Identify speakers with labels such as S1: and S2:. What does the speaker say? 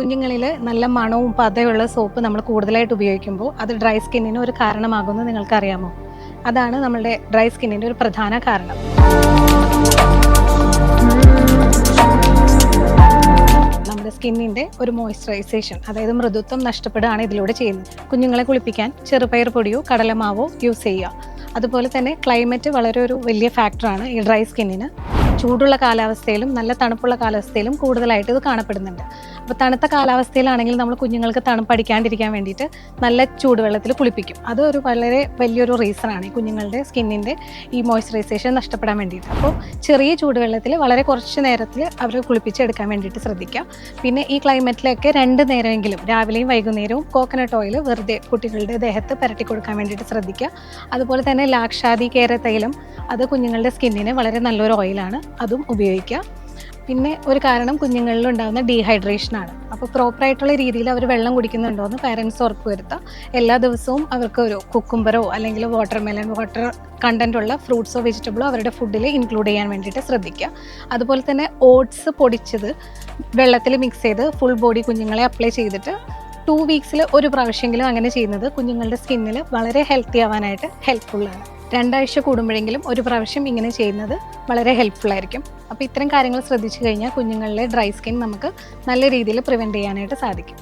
S1: കുഞ്ഞുങ്ങളിൽ നല്ല മണവും പതയുള്ള സോപ്പ് നമ്മൾ കൂടുതലായിട്ട് ഉപയോഗിക്കുമ്പോൾ അത് ഡ്രൈ സ്കിന്നിന് ഒരു കാരണമാകുമെന്ന് നിങ്ങൾക്കറിയാമോ? അതാണ് നമ്മളുടെ ഡ്രൈ സ്കിന്നിന്റെ ഒരു പ്രധാന കാരണം. നമ്മുടെ സ്കിന്നിന്റെ ഒരു മോയ്സ്ചറൈസേഷൻ അതായത് മൃദുത്വം നഷ്ടപ്പെടുകയാണ് ഇതിലൂടെ ചെയ്യുന്നത്. കുഞ്ഞുങ്ങളെ കുളിപ്പിക്കാൻ ചെറുപയർ പൊടിയോ കടലമാവോ യൂസ് ചെയ്യുക. അതുപോലെ തന്നെ ക്ലൈമറ്റ് വളരെ ഒരു വലിയ ഫാക്ടറാണ് ഈ ഡ്രൈ സ്കിന്നിന്. ചൂടുള്ള കാലാവസ്ഥയിലും നല്ല തണുപ്പുള്ള കാലാവസ്ഥയിലും കൂടുതലായിട്ട് ഇത് കാണപ്പെടുന്നുണ്ട്. അപ്പോൾ തണുത്ത കാലാവസ്ഥയിലാണെങ്കിൽ നമ്മൾ കുഞ്ഞുങ്ങൾക്ക് തണുപ്പടിക്കാണ്ടിരിക്കാൻ വേണ്ടിയിട്ട് നല്ല ചൂടുവെള്ളത്തിൽ കുളിപ്പിക്കും. അത് ഒരു വളരെ വലിയൊരു റീസണാണ് ഈ കുഞ്ഞുങ്ങളുടെ സ്കിന്നിന്റെ ഈ മോയ്സ്ചറൈസേഷൻ നഷ്ടപ്പെടാൻ വേണ്ടിയിട്ട്. അപ്പോൾ ചെറിയ ചൂടുവെള്ളത്തിൽ വളരെ കുറച്ച് നേരത്തിൽ അവർ കുളിപ്പിച്ചെടുക്കാൻ വേണ്ടിയിട്ട് ശ്രദ്ധിക്കാം. പിന്നെ ഈ ക്ലൈമറ്റിലൊക്കെ രണ്ട് നേരമെങ്കിലും രാവിലെയും വൈകുന്നേരവും കോക്കനട്ട് ഓയിൽ വെറുതെ കുട്ടികളുടെ ദേഹത്ത് പുരട്ടി കൊടുക്കാൻ വേണ്ടിയിട്ട് ശ്രദ്ധിക്കുക. അതുപോലെ തന്നെ ലാക്ഷാദി കേര തൈലം അത് കുഞ്ഞുങ്ങളുടെ സ്കിന്നിന് വളരെ നല്ലൊരു ഓയിലാണ് അതും ഉപയോഗിക്കുക പിന്നെ ഒരു കാരണം കുഞ്ഞുങ്ങളിൽ ഉണ്ടാകുന്ന ഡീഹൈഡ്രേഷൻ ആണ് അപ്പോൾ പ്രോപ്പറായിട്ടുള്ള രീതിയിൽ അവർ വെള്ളം കുടിക്കുന്നുണ്ടോ എന്ന് പാരൻസ് ഉറപ്പ് വരുത്തുക എല്ലാ ദിവസവും അവർക്ക് ഒരു കുക്കുംബറോ അല്ലെങ്കിൽ വാട്ടർ മെലൺ വാട്ടർ കണ്ടന്റ് ഉള്ള ഫ്രൂട്ട്സോ വെജിറ്റബിളോ അവരുടെ ഫുഡിൽ ഇൻക്ലൂഡ് ചെയ്യാൻ വേണ്ടിയിട്ട് ശ്രദ്ധിക്കുക. അതുപോലെ തന്നെ ഓട്സ് പൊടിച്ചത് വെള്ളത്തിൽ മിക്സ് ചെയ്ത് ഫുൾ ബോഡി കുഞ്ഞുങ്ങളെ അപ്ലൈ ചെയ്തിട്ട് ടു വീക്സിൽ ഒരു പ്രാവശ്യമെങ്കിലും അങ്ങനെ ചെയ്യുന്നത് കുഞ്ഞുങ്ങളുടെ സ്കിന്നിൽ വളരെ ഹെൽത്തി ആവാനായിട്ട് ഹെൽപ്ഫുള്ളാണ് രണ്ടാഴ്ച കൂടുമ്പോഴെങ്കിലും ഒരു പ്രാവശ്യം ഇങ്ങനെ ചെയ്യുന്നത് വളരെ ഹെൽപ്ഫുൾ ആയിരിക്കും. അപ്പോൾ ഇത്തരം കാര്യങ്ങൾ ശ്രദ്ധിച്ചു കഴിഞ്ഞാൽ കുഞ്ഞുങ്ങളിലെ ഡ്രൈ സ്കിൻ നമുക്ക് നല്ല രീതിയിൽ പ്രിവെന്റ് ചെയ്യാനായിട്ട് സാധിക്കും.